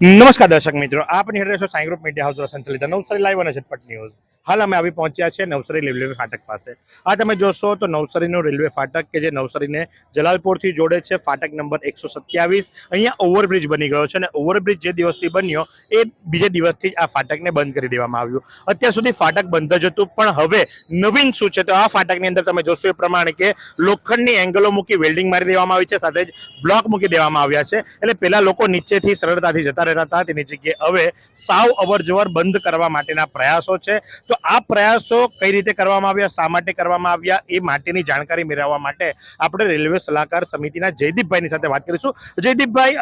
નમસ્કાર દર્શક મિત્રો આપની રહ્યા છો સાઈ ગ્રુપ મીડિયા હાઉસ દ્વારા સંચાલિત નવસારી લાઈવ અને ઝટપટ ન્યૂઝ. હાલ અમે આવી પહોંચ્યા છે નવસારી રેલવે ફાટક પાસે. આ તમે જોશો તો નવસારીનું રેલવે ફાટક કે જે નવસારીને જલાલપુરથી જોડે છે, ફાટક નંબર એકસો સત્યાવીસ, અહીંયા ઓવરબ્રિજ બની ગયો છે અને ઓવરબ્રિજ જે દિવસથી બન્યો એ બીજે દિવસથી આ ફાટકને બંધ કરી દેવામાં આવ્યું. અત્યાર સુધી ફાટક બંધ જ હતું, પણ હવે નવીન શું છે તો આ ફાટકની અંદર તમે જોશો એ પ્રમાણે કે લોખંડની એંગલો મૂકી વેલ્ડિંગ મારી દેવામાં આવી છે, સાથે જ બ્લોક મૂકી દેવામાં આવ્યા છે. એટલે પેલા લોકો નીચેથી સરળતાથી જતા રહેતા હતા, તેની જગ્યાએ હવે સાવ અવર બંધ કરવા માટેના પ્રયાસો છે. તો આ પ્રયાસો કઈ રીતે કરવામાં આવ્યા, શા માટે કરવામાં આવ્યા, એ માટેની જાણકારી મેળવવા માટે આપણે રેલવે સલાહકાર સમિતિના જયદીપભાઈની સાથે વાત કરીશું. જયદીપભાઈ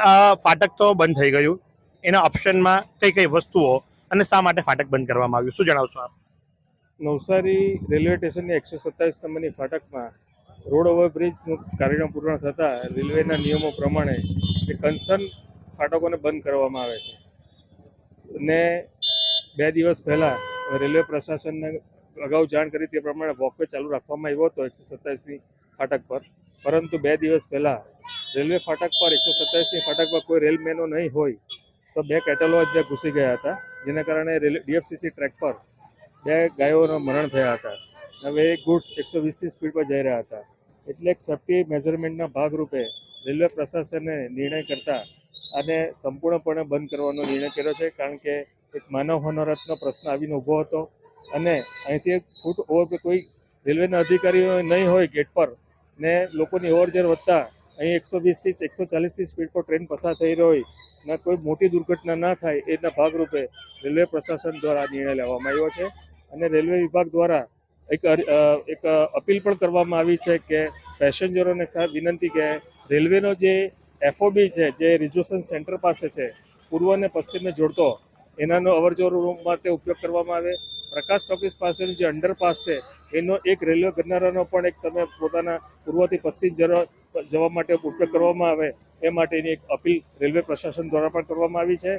ફાટક તો બંધ થઈ ગયું. એના ઓપ્શનમાં કઈ કઈ વસ્તુઓ અને શા માટે ફાટક બંધ કરવામાં આવ્યું? શું જણાવશો આપ? નવસારી રેલવે સ્ટેશનની એકસો સત્તાવીસ નંબરની ફાટકમાં રોડ ઓવરબ્રિજનું કાર્યક્રમ પૂર્ણ થતાં રેલવેના નિયમો પ્રમાણે એ કન્સર્ન ફાટકોને બંધ કરવામાં આવે છે. ને બે દિવસ પહેલાં રેલવે પ્રશાસનને અગાઉ જાણ કરી તે પ્રમાણે વોકવે ચાલુ રાખવામાં આવ્યો હતો એકસો સત્તાવીસની ફાટક પર. પરંતુ બે દિવસ પહેલાં રેલવે ફાટક પર, એકસો સત્તાવીસની ફાટક પર કોઈ રેલમેનો નહીં હોય, તો બે કેટલો જ ત્યાં ઘૂસી ગયા હતા, જેના કારણે રેલ, ડીએફસીસી ટ્રેક પર બે ગાયોના મરણ થયા હતા. હવે એ ગુડ્સ એકસો વીસની સ્પીડ પર જઈ રહ્યા હતા. એટલે એક સેફ્ટી મેઝરમેન્ટના ભાગરૂપે રેલવે પ્રશાસને નિર્ણય કરતા આને સંપૂર્ણપણે બંધ કરવાનો નિર્ણય કર્યો છે, કારણ કે એક માનવ હોનરતનો પ્રશ્ન આવીને ઊભો હતો. અને અહીંથી એક ફૂટ ઓવર કોઈ રેલવેના અધિકારીઓ નહીં હોય ગેટ પર, ને લોકોની ઓવરજેર વધતા અહીં એકસો વીસથી એકસો ચાલીસથી સ્પીડ પર ટ્રેન પસાર થઈ રહી હોય ને કોઈ મોટી દુર્ઘટના ના થાય એના ભાગરૂપે રેલવે પ્રશાસન દ્વારા નિર્ણય લેવામાં આવ્યો છે. અને રેલવે વિભાગ દ્વારા એક એક અપીલ પણ કરવામાં આવી છે કે પેસેન્જરોને વિનંતી કે રેલવેનો જે એફઓબી છે, જે રિઝર્વેશન સેન્ટર પાસે છે, પૂર્વ અને પશ્ચિમને જોડતો એનાનો અવરજવર માટે ઉપયોગ કરવામાં આવે. પ્રકાશ ટોકીસ પાસેનું જે અંડરપાસ છે, એનો એક રેલવે ગરનારાનો પણ એક તમે પોતાના પૂર્વથી પશ્ચિમ જવા માટે ઉપયોગ કરવામાં આવે, એ માટેની એક અપીલ રેલવે પ્રશાસન દ્વારા પણ કરવામાં આવી છે.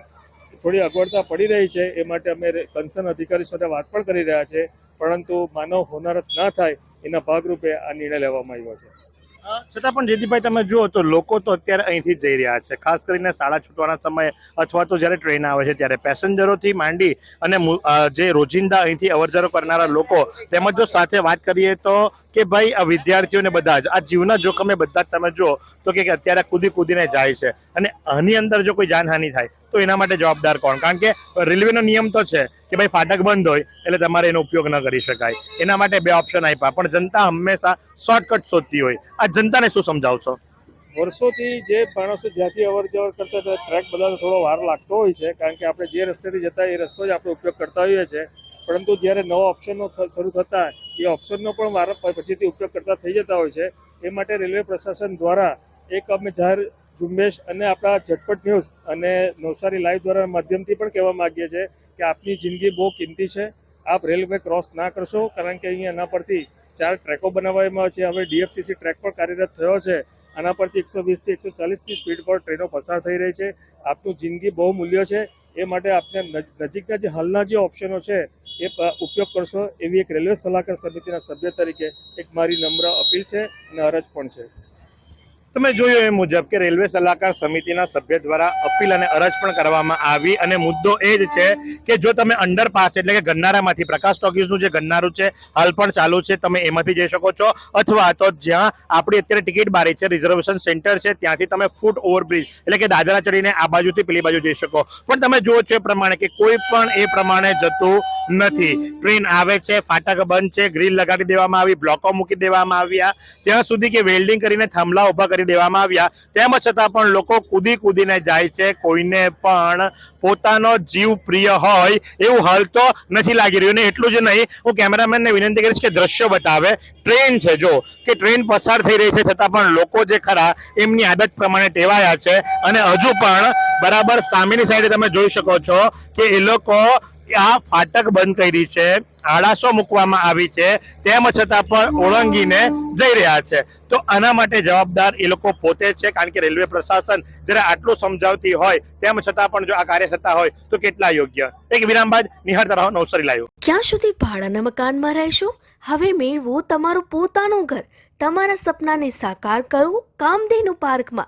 થોડી અગવડતા પડી રહી છે, એ માટે અમે કન્સર્ન અધિકારી સાથે વાત પણ કરી રહ્યા છે, પરંતુ માનવ હોનારત ના થાય, એના ભાગરૂપે આ નિર્ણય લેવામાં આવ્યો છે. છતાં પણ જયદીપભાઈ તમે જુઓ તો લોકો તો અત્યારે અહીંથી જઈ રહ્યા છે. ખાસ કરીને શાળા છૂટવાના સમયે અથવા તો જ્યારે ટ્રેન આવે છે ત્યારે પેસેન્જરોથી માંડી અને જે રોજિંદા અહીંથી અવરજવર કરનારા લોકો, તેમજ જો સાથે વાત કરીએ તો કે ભાઈ, આ વિદ્યાર્થીઓને બધા જ, આ જીવના જોખમે બધા જ તમે જુઓ તો કે અત્યારે કૂદી કૂદીને જાય છે. અને આની અંદર જો કોઈ જાનહાનિ થાય તો એના માટે જવાબદાર કોણ? કારણ કે રેલવેનો નિયમ તો છે કે ભાઈ ફાટક બંધ હોય એટલે તમારે એનો ઉપયોગ ન કરી શકાય. એના માટે બે ઓપ્શન આપ્યા. પણ જનતા હંમેશા શોર્ટકટ શોધતી હોય. આ જનતાને શું સમજાવશો વર્ષોથી જે માણસો જ્યાંથી અવર જવર કરતા હતા ટ્રેક બદલાતો થોડો વાર લાગતો હોય છે, કારણ કે આપણે જે રસ્તેથી જતા એ રસ્તો જ આપણે ઉપયોગ કરતા હોઈએ છીએ. પરંતુ જ્યારે નવા ઓપ્શનો શરૂ થતા એ ઓપ્શનનો પણ વાર, પછીથી ઉપયોગ કરતા થઈ જતા હોય છે. એ માટે રેલવે પ્રશાસન દ્વારા એક અમે જાહેર ઝુંબેશ અને આપણા ઝટપટ ન્યૂઝ અને નવસારી લાઈવ દ્વારા માધ્યમથી પણ કહેવા માગીએ છીએ કે આપની જિંદગી બહુ કિંમતી છે. આપ રેલવે ક્રોસ ના કરશો, કારણ કે અહીંયા એના પરથી ચાર ટ્રેકો બનાવવામાં છે. હવે ડીએફસીસી ટ્રેક પણ કાર્યરત થયો છે. આના પરથી એકસો વીસથી એકસો ચાલીસની સ્પીડ પર ટ્રેનો પસાર થઈ રહી છે. આપનું જિંદગી બહુ મૂલ્ય છે. એ માટે આપને નજ- નજીકના જે હાલના જે ઓપ્શનો છે, એ ઉપયોગ કરશો એવી એક રેલવે સલાહકાર સમિતિના સભ્ય તરીકે એક મારી નમ્ર અપીલ છે અને અરજ પણ છે. તમે જોયું એ મુજબ કે રેલવે સલાહકાર સમિતિના સભ્ય દ્વારા અપીલ અને અરજ પણ કરવામાં આવી અને મુદ્દો એ જ છે કે જો તમે અંડરપાસ એટલે કે ગન્નારામાંથી, પ્રકાશ ટોકીઝનું જે ગન્નારું છે, હાલ પણ ચાલુ છે, તમે એમાંથી જઈ શકો છો. અથવા તો જ્યાં આપણી અત્યારે ટિકિટ બારી છે, રિઝર્વેશન સેન્ટર છે, ત્યાંથી તમે ફૂટ ઓવરબ્રિજ એટલે કે દાદરા ચડીને આ બાજુથી પેલી બાજુ જઈ શકો. પણ તમે જુઓ છો એ પ્રમાણે કે કોઈ પણ એ પ્રમાણે જતું નથી. ટ્રેન આવે છે, ફાટક બંધ છે, ગ્રીલ લગાડી દેવામાં આવી, બ્લોકો મૂકી દેવામાં આવ્યા. ત્યાં સુધી કે વેલ્ડિંગ કરીને થાંભલા ઊભા કરી દેવામાં આવ્યા. તેમ છતાં પણ લોકો કૂદી કૂદીને જાય છે. કોઈને પણ પોતાનો જીવ પ્રિય હોય એવું હાલ તો નથી લાગી રહ્યું. ને એટલું જ નહીં, હું કેમેરામેનને વિનંતી કરીશ કે દ્રશ્યો બતાવે. ટ્રેન છે, જો, કે ટ્રેન પસાર થઈ રહી છે, છતાં પણ લોકો જે ખરા, એમની આદત પ્રમાણે ટેવાયા છે. અને હજુ પણ બરાબર સામેની સાઈડે તમે જોઈ શકો છો કે એ લોકો આ ફાટક બંધ કરી છે આળાસો મૂકવામાં આવી છે તેમ છતાં પણ ઓળંગીને જઈ રહ્યા છે. તો આના માટે જવાબદાર એ લોકો પોતે છે કારણ કે રેલવે પ્રશાસન જ્યારે આટલું સમજાવતી હોય તેમ છતાં પણ જો આ કાર્ય થતા હોય તો કેટલા યોગ્ય? એક વિરામ બાદ નિહાળતા રહો નવસારી લાયો ક્યાં સુધી ભાડાના મકાનમાં રહેશો? હવે મેળવો તમારું પોતાનું ઘર. તમારા સપનાને સાકાર કરો કામધેનુ પાર્કમાં.